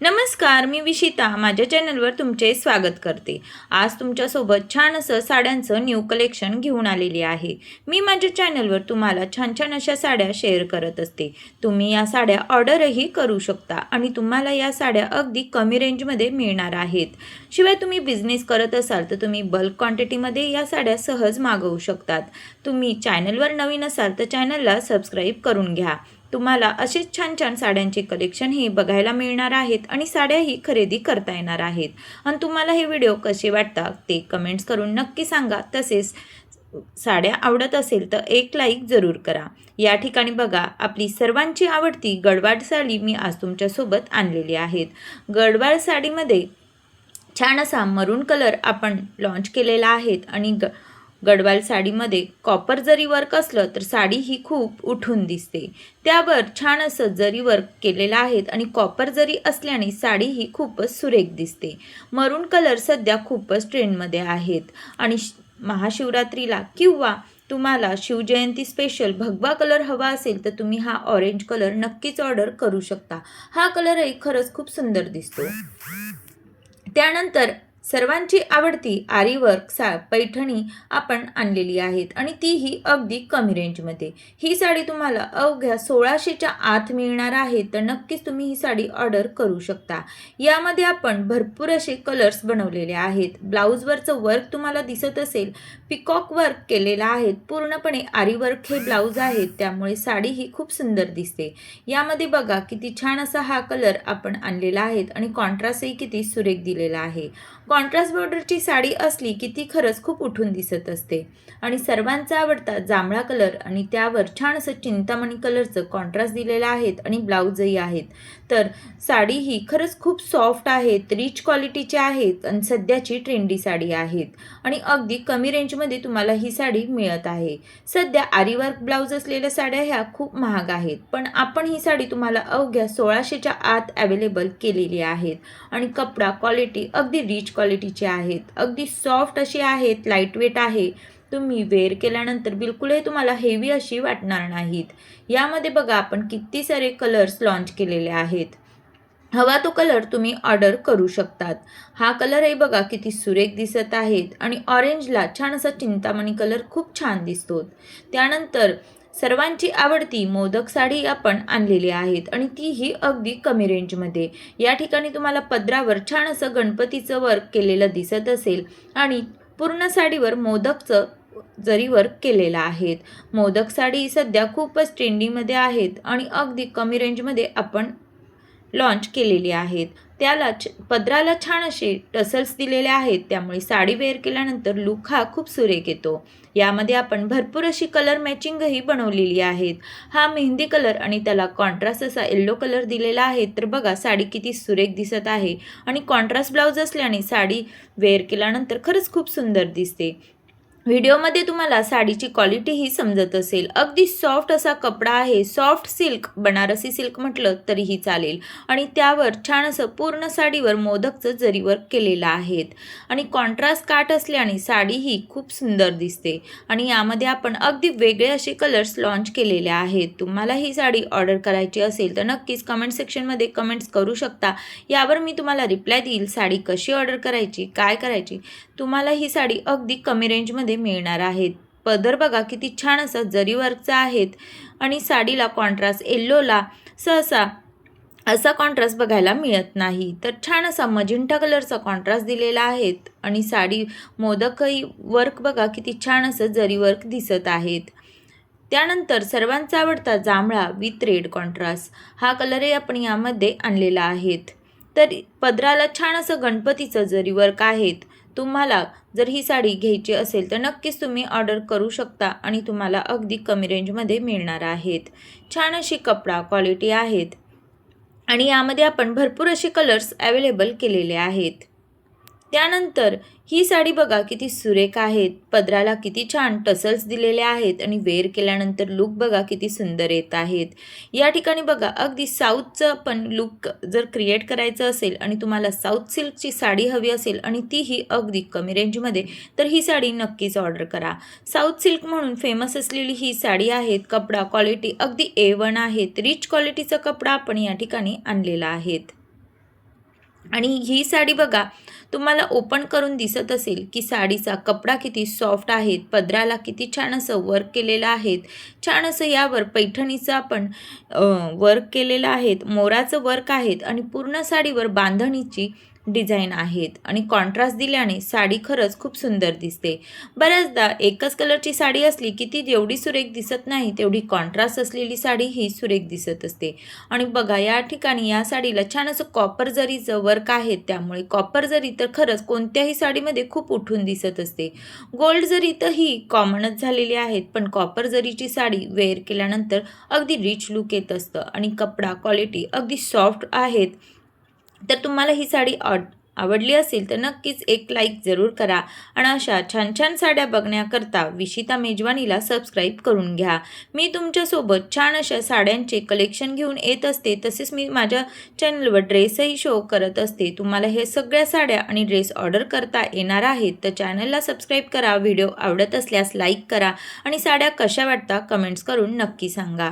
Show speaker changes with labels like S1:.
S1: नमस्कार मी विशिता. माझ्या चॅनलवर तुमचे स्वागत करते. आज तुमच्यासोबत छान असं साड्यांचं न्यू कलेक्शन घेऊन आलेली आहे. मी माझ्या चॅनलवर तुम्हाला छान छान अशा साड्या शेअर करत असते. तुम्ही या साड्या ऑर्डरही करू शकता आणि तुम्हाला या साड्या अगदी कमी रेंजमध्ये मिळणार आहेत. शिवाय तुम्ही बिझनेस करत असाल तर तुम्ही बल्क क्वांटिटीमध्ये या साड्या सहज मागवू शकतात. तुम्ही चॅनलवर नवीन असाल तर चॅनलला सबस्क्राईब करून घ्या. तुम्हाला असेच छान छान साड्यांचे कलेक्शनही बघायला मिळणार आहेत आणि साड्याही खरेदी करता येणार आहेत. आणि तुम्हाला हे व्हिडिओ कसे वाटतात ते कमेंट्स करून नक्की सांगा. तसेच साड्या आवडत असेल तर एक लाईक जरूर करा. या ठिकाणी बघा आपली सर्वांची आवडती गडवाड साडी मी आज तुमच्यासोबत आणलेली आहेत गडवाड साडीमध्ये छान असा मरून कलर आपण लॉन्च केलेला आहे आणि ग गडवाल साडीमध्ये कॉपर जरी वर्क असलं तर साडी ही खूप उठून दिसते. त्यावर छान असं जरी वर्क केलेलं आहे आणि कॉपर जरी असल्याने साडी ही खूपच सुरेख दिसते. मरून कलर सध्या खूपच ट्रेंडमध्ये आहेत. आणि श- महाशिवरात्रीला किंवा तुम्हाला शिवजयंती स्पेशल भगवा कलर हवा असेल तर तुम्ही हा ऑरेंज कलर नक्कीच ऑर्डर करू शकता. हा कलरही खरंच खूप सुंदर दिसतो. त्यानंतर सर्वांची आवडती आरीवर्क सा पैठणी आपण आणलेली आहेत आणि तीही अगदी कमी रेंजमध्ये. ही साडी तुम्हाला अवघ्या सोळाशेच्या आत मिळणार आहे तर नक्कीच तुम्ही ही साडी ऑर्डर करू शकता. यामध्ये आपण भरपूर असे कलर्स बनवलेले आहेत. ब्लाऊजवरचं वर्क तुम्हाला दिसत असेल पिकॉक वर्क केलेलं आहे. पूर्णपणे आरीवर्क हे ब्लाऊज आहेत त्यामुळे साडी ही खूप सुंदर दिसते. यामध्ये बघा किती छान असा हा कलर आपण आणलेला आहे आणि कॉन्ट्रास्टही किती सुरेख दिलेला आहे. कॉन्ट्रास्ट बॉर्डरची साडी असली की ती खरंच खूप उठून दिसत असते. आणि सर्वांचा आवडता जांभळा कलर आणि त्यावर छान असं चिंतामणी कलरचं कॉन्ट्रास्ट दिलेलं आहेत आणि ब्लाऊजही आहेत. तर साडी ही खरंच खूप सॉफ्ट आहेत रिच क्वालिटीची आहेत आणि सध्याची ट्रेंडी साडी आहेत. आणि अगदी कमी रेंजमध्ये तुम्हाला ही साडी मिळत आहे. सध्या आरीवर्क ब्लाऊज असलेल्या साड्या ह्या खूप महाग आहेत. पण आपण ही साडी तुम्हाला अवघ्या सोळाशेच्या आत अवेलेबल केलेली आहेत. आणि कपडा क्वालिटी अगदी रिच क्वालिटीचे आहेत. अगदी सॉफ्ट अशी आहेत लाइट वेट आहे. तुम्ही वेअर केल्यानंतर बिलकुलही तुम्हाला हेवी अशी वाटणार नाहीत. यामध्ये बघा आपण किती सारे कलर्स लॉन्च केलेले आहेत. हवा तो कलर तुम्ही ऑर्डर करू शकतात. हा कलरही बघा किती सुरेख दिसत आहेत. आणि ऑरेंजला छान असा चिंतामणी कलर खूप छान दिसतो. त्यानंतर सर्वांची आवडती मोदक साडी आपण आणलेली आहेत आणि तीही अगदी कमी रेंजमध्ये. या ठिकाणी तुम्हाला पदरावर छान असं गणपतीचं वर्क केलेलं दिसत असेल आणि पूर्ण साडीवर मोदकचं जरी वर्क केलेलं आहेत. मोदक साडी सध्या खूपच ट्रेंडीमध्ये आहेत आणि अगदी कमी रेंजमध्ये आपण लॉन्च केलेली आहेत. त्याला छ पदराला छान असे टसल्स दिलेले आहेत. त्यामुळे साडी वेअर केल्यानंतर लुक हा खूप सुरेख येतो. यामध्ये आपण भरपूर अशी कलर मॅचिंगही बनवलेली आहेत. हा मेहंदी कलर आणि त्याला कॉन्ट्रास्ट असा येल्लो कलर दिलेला आहे. तर बघा साडी किती सुरेख दिसत आहे. आणि कॉन्ट्रास्ट ब्लाऊज असल्याने साडी वेअर केल्यानंतर खरंच खूप सुंदर दिसते. व्हिडिओमध्ये तुम्हाला साडीची क्वालिटीही समजत असेल. अगदी सॉफ्ट असा कपडा आहे. सॉफ्ट सिल्क बनारसी सिल्क म्हटलं तरीही चालेल. आणि त्यावर छान असं पूर्ण साडीवर मोदकचं जरी वर्क केलेलं आहेत. आणि कॉन्ट्रास्ट काट असल्याने साडी ही खूप सुंदर दिसते. आणि यामध्ये आपण अगदी वेगळे असे कलर्स लॉन्च केलेले आहेत. तुम्हाला ही साडी ऑर्डर करायची असेल तर नक्कीच कमेंट सेक्शनमध्ये कमेंट्स करू शकता. यावर मी तुम्हाला रिप्लाय देईल साडी कशी ऑर्डर करायची काय करायची. तुम्हाला ही साडी अगदी कमी रेंजमध्ये मिळणार आहेत. पदर बघा किती छान असा जरी वर्कचा आहेत आणि साडीला कॉन्ट्रास्ट येल्लोला सहसा असा कॉन्ट्रास्ट बघायला मिळत नाही. तर छान असा मजिंठा कलरचा कॉन्ट्रास्ट दिलेला आहेत आणि साडी मोदकही वर्क बघा किती छान असं जरी वर्क दिसत आहेत. त्यानंतर सर्वांचा आवडता जांभळा विथ रेड कॉन्ट्रास्ट हा कलरही आपण यामध्ये आणलेला आहेत. तर पदराला छान असं गणपतीचं जरी वर्क आहेत तुम्हाला जर ही साडी घ्यायची असेल तर नक्कीच तुम्ही ऑर्डर करू शकता आणि तुम्हाला अगदी कमी रेंजमध्ये मिळणार आहेत. छान अशी कपडा क्वालिटी आहेत. आणि यामध्ये आपण भरपूर असे कलर्स अवेलेबल केलेले आहेत. त्यानंतर ही साडी बघा किती सुरेख आहेत. पदराला किती छान टसल्स दिलेले आहेत आणि वेअर केल्यानंतर लुक बघा किती सुंदर येत आहेत. या ठिकाणी बघा अगदी साऊथचं पण लुक जर क्रिएट करायचं असेल आणि तुम्हाला साऊथ सिल्कची साडी हवी असेल आणि तीही अगदी कमी रेंजमध्ये तर ही साडी नक्कीच ऑर्डर करा. साऊथ सिल्क म्हणून फेमस असलेली ही साडी आहेत. कपडा क्वालिटी अगदी ए वन आहेत. रिच क्वालिटीचा कपडा आपण या ठिकाणी आणलेला आहेत. आणि ही साडी बघा तुम्हाला ओपन करून दिसत असेल की साडीचा कपडा किती सॉफ्ट आहे पदराला किती छान असं वर्क केलेलं आहे छान असं यावर पैठणीचं आपण वर्क केलेलं आहेत. मोराचं वर्क आहेत आणि पूर्ण साडीवर बांधणीची डिझाईन आहेत. आणि कॉन्ट्रास्ट दिल्याने साडी खरंच खूप सुंदर दिसते. बऱ्याचदा एकच कलरची साडी असली की ती जेवढी सुरेख दिसत नाही तेवढी कॉन्ट्रास्ट असलेली साडी ही सुरेख दिसत असते. आणि बघा या ठिकाणी या साडीला छान असं कॉपर जरीचं वर्क आहे त्यामुळे कॉपर जरी तर खरंच कोणत्याही साडीमध्ये खूप उठून दिसत असते. गोल्ड जरी तर ही कॉमनच झालेली आहेत पण कॉपर जरीची साडी वेअर केल्यानंतर अगदी रिच लुक येत असतं. आणि कपडा क्वालिटी अगदी सॉफ्ट आहेत. तर तुम्हाला ही साडी ऑड आवडली असेल तर नक्कीच एक लाईक जरूर करा. आणि अशा छान छान साड्या बघण्याकरता विशिता मेजवानीला सबस्क्राईब करून घ्या. मी तुमच्यासोबत छान अशा साड्यांचे कलेक्शन घेऊन येत असते तसेच मी माझ्या चॅनलवर ड्रेसही शो करत असते. तुम्हाला हे सगळ्या साड्या आणि ड्रेस ऑर्डर करता येणार आहेत तर चॅनलला सबस्क्राईब करा. व्हिडिओ आवडत असल्यास लाईक करा. आणि साड्या कशा वाटता कमेंट्स करून नक्की सांगा.